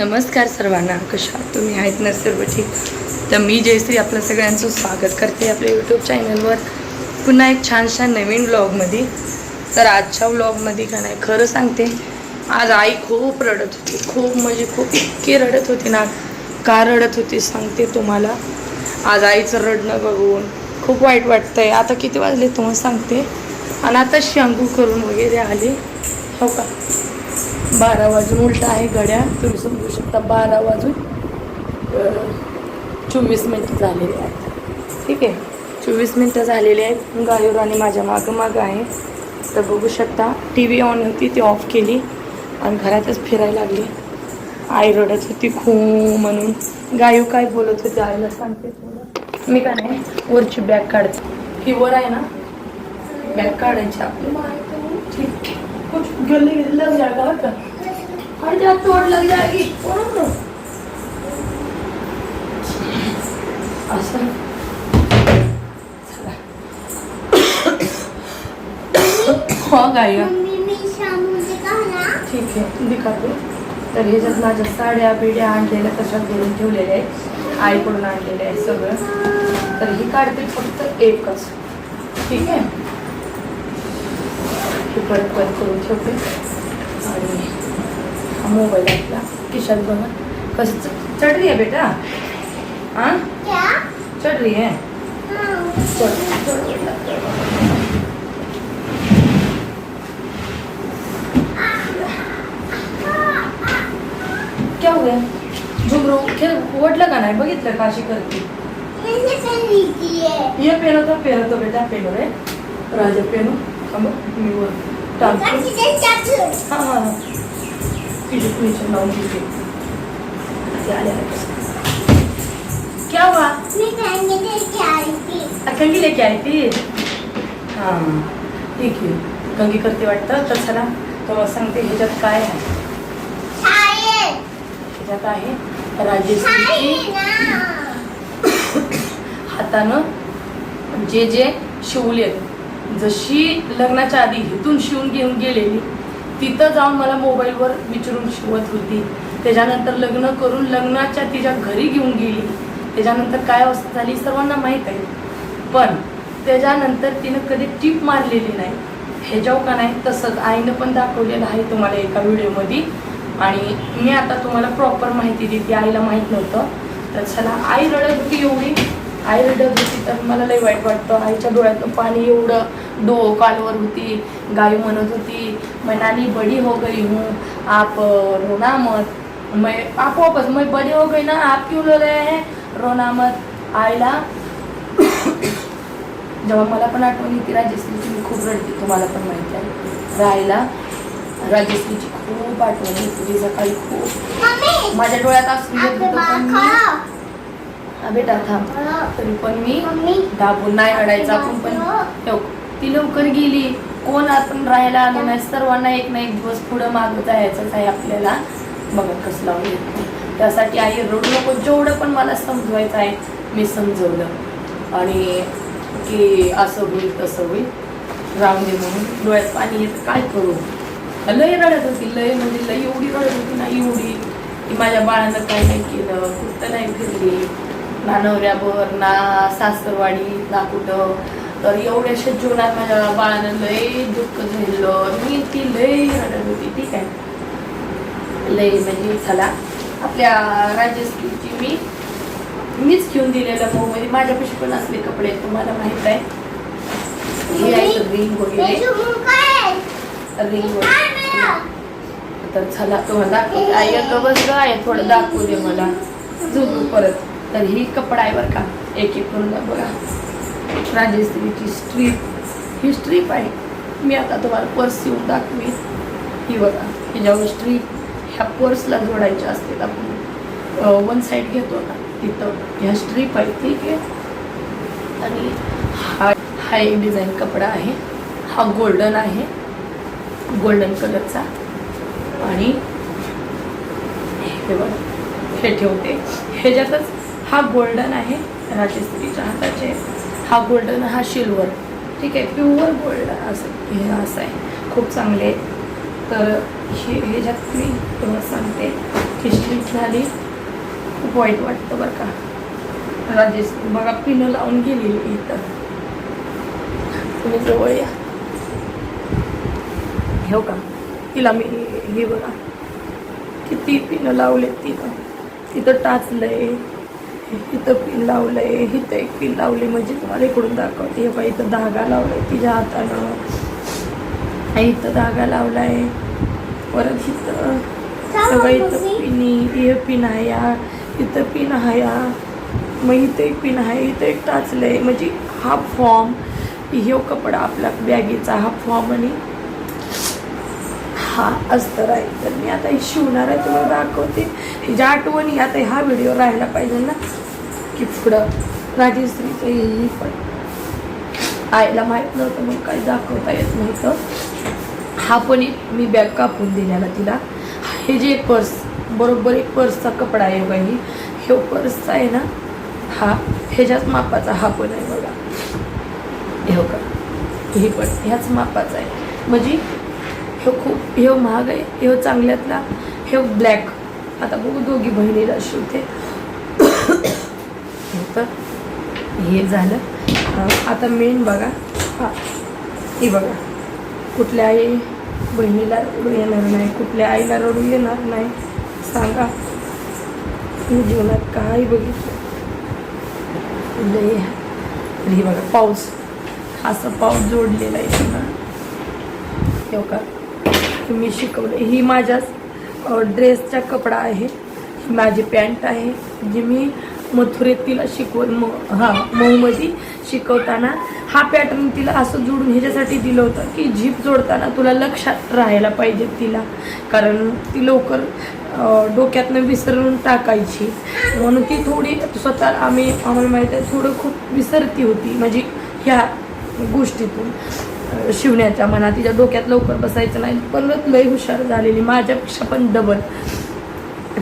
नमस्कार सर्वांना. कशा तुम्ही? आहेत ना सर्व ठीक? तर मी जयश्री आपलं सगळ्यांचं स्वागत करते आपल्या यूट्यूब चॅनलवर पुन्हा एक छानशा नवीन व्लॉगमध्ये तर आजच्या व्लॉगमध्ये का नाही खरं सांगते आज आई खूप रडत होती. खूप म्हणजे खूप इतकी रडत होती ना. का रडत होती सांगते तुम्हाला. आज आईचं रडणं बघून खूप वाईट वाटतंय. आता किती वाजले तुम्हाला सांगते. आणि आता शांगू करून वगैरे आले. हो का? बारा वाजून उलटा आहे घड्या तुम्ही समजू शकता बारा वाजून चोवीस मिनटं झालेली आहेत. ठीक आहे? चोवीस मिनटं झालेली आहेत. गायूर आणि माझ्या मागं मागं आहे. तर बघू शकता टी व्ही ऑन होती ती ऑफ केली. आणि घरातच फिरायला लागली. आई रडत होती खूप म्हणून. गायू काय बोलत होती? आईला सांगते थोडं मी का नाही? वरची बॅग काढते. ही वर आहे ना? बॅग काढायची आपली ठीक कुछ गेले? जागा जाएगा का? हर जा चोट लग जाएगी. हो शामूचे गाणं ठीक आहे दिखाते तर ह्याच्यात माझ्या साड्या बिड्या आणलेल्या तशात भरून ठेवलेल्या आहेत. आईकडून आणलेल्या आहे सगळं. तर ही काढते फक्त एकच. ठीक आहे? हे परत परत करून ठेवते. हा मोबाईल आपला खिशात बघा कसं चढ रही आहे बेटा हाँ क्या चढ रही है हाँ क्या हुआ झुमरू खेळ ओढलं का नाही बघितलं का अशी करते ये पेनो तो पेनो तो बेटा पेनो रे राजा पेनो थांब मी वर टाकतो काशीचे हाँ हाँ हां लावून घेते आले क्या हुआ मी खाएंगे लेके कंगी लेके आई थी हां ठीक आहे. कंगी करते वाटतं तर चला तुम्हाला सांगते ह्याच्यात काय आहे? ह्याच्यात आहे राजेश्रीची हातानं जे जे शिवलेत जशी लग्नाच्या आधी इथून शिवून घेऊन गेलेली तिथं जाऊन मला मोबाईलवर विचारून शिवत होती. त्याच्यानंतर लग्न करून लग्नाच्या तिच्या घरी घेऊन गेली. त्याच्यानंतर काय अवस्था झाली सर्वांना माहीत आहे. पण त्याच्यानंतर तिनं कधी टीप मारलेली नाही. ह्याच्यावर का नाही तसंच आईनं पण दाखवलेलं आहे तुम्हाला एका व्हिडिओमध्ये. आणि मी आता तुम्हाला प्रॉपर माहिती देते आईला माहीत नव्हतं. तर चला आई रडत होती एवढी. आई रडत होती तर मला लई वाईट वाटतं. आईच्या डोळ्यातनं पाणी एवढं डो कालवर होती. गाय म्हणत होती मैं नानी बड़ी हो गई हूँ. आप रोना मत. मैं आप वापस मैं बड़ी हो गई ना आप क्यों रो रहे हैं? रोना मत. आईला जेव्हा मला पण आठवण येते राजश्रीची मी खूप रडते तुम्हाला पण माहिती आहे. राहायला राजश्रीची खूप आठवण येते सकाळी खूप माझ्या डोळ्यात असू येत होतं पण मी बेटा थांब. तरी पण मी दाबून नाही रडायचं आपण पण ठेव. ती लवकर गेली. कोण आपण राहायला आलो नाही सर्वांना एक ना एक दिवस पुढं मागं जायचंच आहे आपल्याला. बघा कसं लावून येत त्यासाठी आई रडू नको जेवढं पण मला समजवायचं आहे मी समजवलं. आणि की असं होईल तसं होईल. राहून दे म्हणून. डोळ्यात पाणी येतं काय करू? लय रडत होती लय म्हणजे लय एवढी रडत होती ना एवढी. की माझ्या बाळानं काय नाही केलं कुठं नाही फिरली. ना नवऱ्यावर ना सासरवाडी ना कुठं. तर एवढ्याशा जीवनात माझ्या बाळानं लय दुःख झेललं. मी ती लय रडत होती. ठीक आहे. लय म्हणजे चला. आपल्या राजश्रीची मी मीच घेऊन दिलेलं मोमध्ये माझ्यापाशी पण असले कपडे तुम्हाला माहीत आहे. हे आहे रिंग वगैरे. रिंग वगैरे. तर चला तुम्हाला आई अगं बस ग आहे थोडं दाखवू दे मला. झुकू परत. तर ही कपडा आहे बरं का? एक एक करून बघा राजस्थानीची स्ट्रीप ही स्ट्रीप आहे. मी आता तुम्हाला पर्स येऊन दाखवी ही बघा ह्याच्यावर स्ट्रीप ह्या पर्सला जोडायच्या असते आपण. वन साईड घेतो ना तिथं ह्या स्ट्रीप आहे ठीक आहे? आणि हा हा एक डिझाईन कपडा आहे. हा गोल्डन आहे. गोल्डन कलरचा आणि हे बघ हे ठेवते. ह्याच्यातच हा गोल्डन आहे राजेश्रीच्या हाताचे हा गोल्डन हा सिल्वर ठीक आहे प्युअर गोल्ड असं हे असं आहे. खूप चांगले तर हे ह्याच्यात मी तुम्हाला सांगते ती झाली. खूप वाईट वाटतं बरं का. राजेश बघा पिनं लावून गेलेली इथं. तुम्ही जवळ या. घेऊ का? तिला मी हे बघा. किती पिनं लावले तिथं. तिथं टाचलं आहे इथं पिन लावलंय इथं एक पिन लावली म्हणजे तुम्हाला इकडून दाखवते. हे बघा इथं धागा लावलाय तिच्या हातानं. इथं धागा लावलाय. परत इथं सगळं इथं पिनी हे पिन आहे या. इथं पिन आहे या. मग इथं एक पिन आहे. इथं एक टाचलंय. म्हणजे हा फॉर्म ह्यो कपडा आपला बॅगेचा हा फॉर्म आणि हा अस्तर आहे. तर मी आता हे शिवणार आहे तुम्हाला दाखवते. ज्या आठवणी आता हा व्हिडिओ राहायला पाहिजे ना? की पुढं राजश्रीचं हे पण. आईला माहीत नव्हतं मग काही दाखवता येत नव्हतं. हा पण एक मी बॅग कापून दिलेला तिला. हे जे एक पर्स बरोबर एक पर्सचा कपडा आहे बघा ही. हे पर्सचा आहे ना हा ह्याच्याच मापाचा हा पण आहे बघा. हे हो का हे पण ह्याच मापाचा आहे. म्हणजे हे खूप हे महाग आहे हे चांगल्यातला हे ब्लॅक आता बघू दोघी बहिणीला शिवते. हे तर हे झालं. आता मेन बघा. हां हे बघा. कुठल्या आई बहिणीला रडू येणार नाही कुठल्या आईला रडू येणार नाही सांगा. मी जीवनात काय बघितलं. लय. हे बघा पाऊस. असं पाऊस जोडलेला आहे. ना हो का तुम्ही शिकवलं. ही माझ्याच ड्रेसचा कपडा आहे माझी पॅन्ट आहे जी मी मथुरेत तिला शिकवून म हां मऊमध्ये शिकवताना हा पॅटर्न तिला असं जोडून ह्याच्यासाठी दिलं होतं की झीप जोडताना तुला लक्षात राहायला पाहिजे तिला. कारण ती लवकर डोक्यातनं विसरून टाकायची. म्हणून ती थोडी स्वतः आम्ही आम्हाला माहीत आहे थोडं खूप विसरती होती म्हणजे ह्या गोष्टीतून. शिवण्याच्या मना तिच्या डोक्यात लवकर बसायचं नाही. परत लय हुशार झालेली माझ्यापेक्षा पण डबल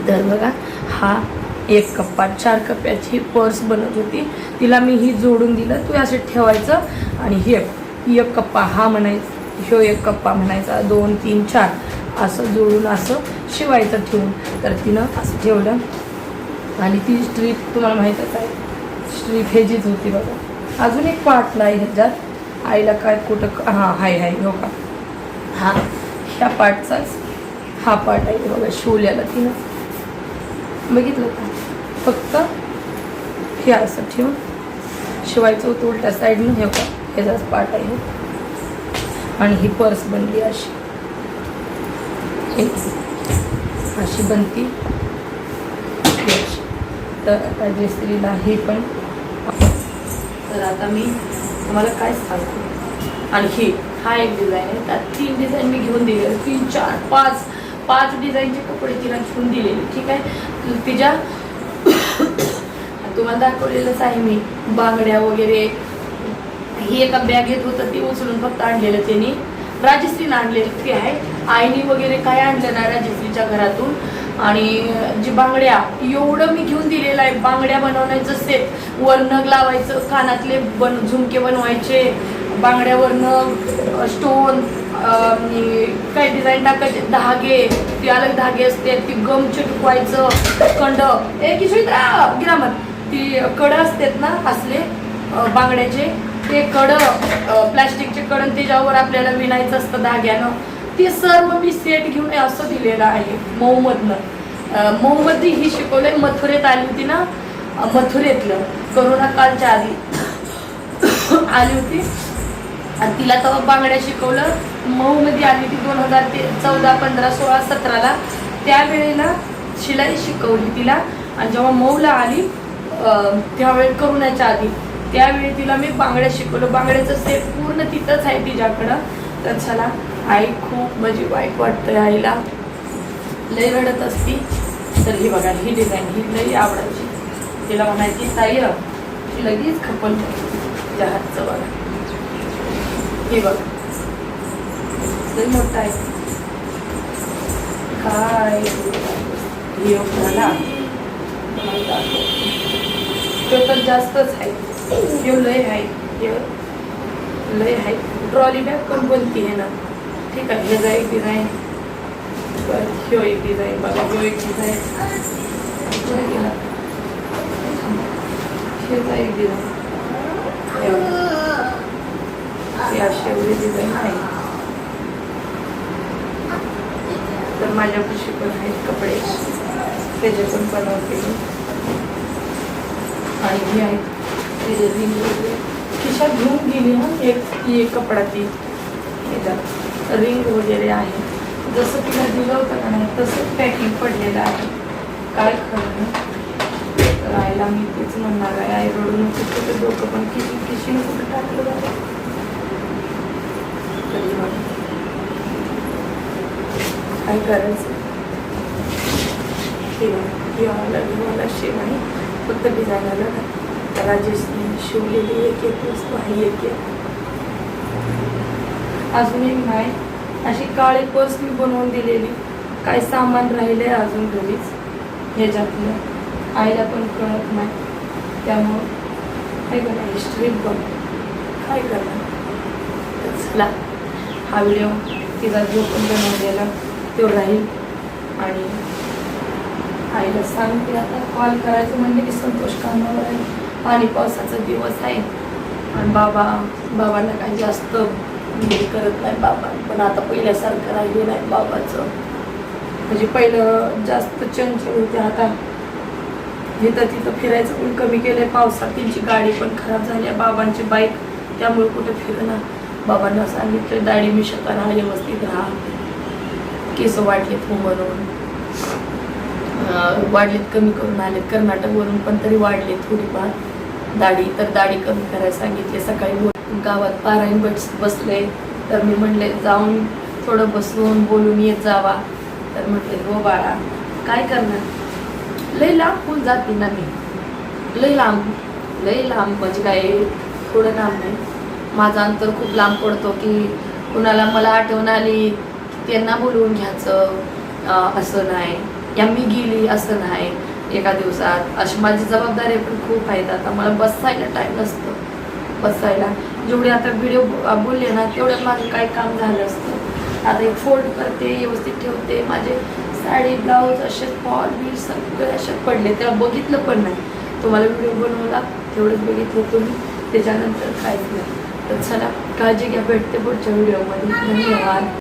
तर बघा हा एक कप्पा चार कप्प्याची पर्स बनत होती. तिला मी ही जोडून दिलं तू असं ठेवायचं. आणि हे एक कप्पा हा म्हणायचा ह्यो एक कप्पा म्हणायचा दोन तीन चार. असं जोडून असं शिवायचं ठेवून. तर तिनं असं ठेवलं. आणि ती स्ट्रीप तुम्हाला माहीतच आहे स्ट्रीप हेजीच होती बघा. अजून एक पार्ट नाही ह्याच्यात. आईला काय कुठं हां हाय हाय हो का? हा. ह्या पार्टचाच हा पार्ट आहे बघा शिवल्याला तिनं. बघितलं का? फक्त हे असं ठेवून. शिवायचं होतं उलट्या साईडनं हे का ह्याचाच पार्ट आहे. आणि ही पर्स बनली अशी. हे अशी बनती. तर आता स्त्रीला हे पण तर आता मी तुम्हाला काय सांगते आणखी. हा एक डिझाईन आहे. त्यात तीन डिझाईन मी घेऊन दिले तीन चार पाच. पाच डिझाईनचे कपडे तिला घेऊन दिलेले. ठीक आहे? तिच्या तुम्हाला दाखवलेलंच आहे मी. बांगड्या वगैरे. ही एका बॅगेत होतं. ती उचलून फक्त आणलेलं त्यांनी. राजश्रीनं आणलेली. ती आहे? आईनी वगैरे काय आणलं ना राजश्रीच्या घरातून? आणि जी बांगड्या एवढं मी घेऊन दिलेलं आहे बांगड्या बनवण्याचं सेट वर नग लावायचं कानातले बन झुमके बनवायचे बांगड्यावरनं स्टोन काय डिझाईन टाकायचे धागे ती अलग धागे असते ती गम चिटकवायचं कंड ए किशोरा गिरामत ती कड असतात ना असले बांगड्याचे ते कड प्लॅस्टिकचे कडं त्याच्यावर आपल्याला विणायचं असतं धाग्यानं. ते सर्व मी सेट घेऊन असं दिलेलं आहे मऊमधनं. अं, मऊमध्ये ही शिकवलंय मथुरेत आली होती ना? मथुरेतलं. करोना कालच्या आधी. आली होती. आणि तिला तेव्हा बांगड्या शिकवलं. मऊमध्ये आली होती दोन हजार ते चौदा पंधरा सोळा सतराला. त्यावेळेला शिलाई शिकवली तिला. आणि जेव्हा मऊला आली त्यावेळी करोनाच्या आधी त्यावेळी तिला मी बांगड्या शिकवलं. बांगड्याचं सेट पूर्ण तिथंच आहे तिच्याकडं. तर चला आई खूप म्हणजे वाईट वाटतं आईला. लई रडत असती. तर ही बघा ही डिझाईन ही लई आवडायची. तिला म्हणायची ताई ती लगेच खपल तिच्या हातचं बघा. हे बघा. लई मोठा आहे. काय? हे झाला तो तर जास्तच आहे. हे लय आहे. हे लय आहे. ट्रॉली बॅग पण बनती आहे ना? ठीक आहे ह्याचा एक डिझाईन ह्यो एक डिझाईन बघा ह्यो एक डिझाईन. ह्याचा एक डिझाईन. हे अशी एवढी डिझाईन आहे. तर माझ्यापाशी पण आहेत कपडे. त्याचे पण बनवते आणि हे आहेत त्याचे रिंग. खिशात घेऊन गेली ना एक एक कपडा ती. येतात रिंग वगैरे आहे. जसं तिला दिलं होतं का नाही तसं पॅकिंग पडलेलं आहे. काय खरं राहायला मी तेच म्हणणार आहे. आई रडून नको कुठं डोकं पण किशी किशीनं कुठं टाकलं जातं तरी काय करायचं? हे मला मला शेव आहे फक्त डिझाईन आलं ना. राजेशने शिवलेली एक एक वस्तू आहे एक एक अजून एक नाही. अशी काळी पर्स मी बनवून दिलेली. काय सामान राहिले अजून घरीच. ह्याच्यातलं आईला पण कळत नाही. त्यामुळं काय करणार हिस्ट्री बघ. काय करणार चला. हा व्हिडिओ तिला जो पण बनवलेला तो राहील. आणि आईला सांगते आता. कॉल करायचं म्हणजे की संतोष कामावर आहे. पाणी पावसाचा दिवस आहे. आणि बाबा बाबांना काही जास्त हे करत नाही बाबा. पण आता पहिल्यासारखं राहिले नाही बाबाचं. म्हणजे पहिलं जास्त चंचल होते आता. जिथं तिथं फिरायचं पण कमी केलंय. पावसात त्यांची गाडी पण खराब झाली आहे. बाबांची बाईक त्यामुळे कुठं फिरणार? बाबांना सांगितलं दाढी मी शकणार व्यवस्थित राहा. केस वाढलेत हो म्हणून वाढलेत कमी करून आलेत. कर्नाटकवरून पण तरी वाढले थोडीफार. दाढी तर दाढी कमी करायला सांगितले. सकाळी गावात पारायण बस बसले तर मी म्हणले जाऊन थोडं बसून बोलून येत जावा. तर म्हटले हो बाळा. काय करणार? लय लांब होऊन जाते ना मी. लय लांब लय लांब म्हणजे काय थोडं लांब नाही. माझा अंतर खूप लांब पडतो की कुणाला मला आठवण आली त्यांना बोलवून घ्यायचं असं नाही. या मी गेली असं नाही. एका दिवसात. अशी माझी जबाबदारी पण खूप आहेत आता मला बसायला टाईम नसतो. बसायला. जेवढे आता व्हिडिओ बोलले ना तेवढ्यात माझं काय काम झालं असतं. आता एक फोल्ड करते व्यवस्थित ठेवते. माझे साडी ब्लाऊज असे फॉल बी सगळे असे पडले. तेव्हा बघितलं पण नाही. तुम्हाला व्हिडिओ बनवला. तेवढंच बघितलं तुम्ही. त्याच्यानंतर काहीच नाही. तर चला काळजी घ्या भेटते पुढच्या व्हिडिओमध्ये धन्यवाद.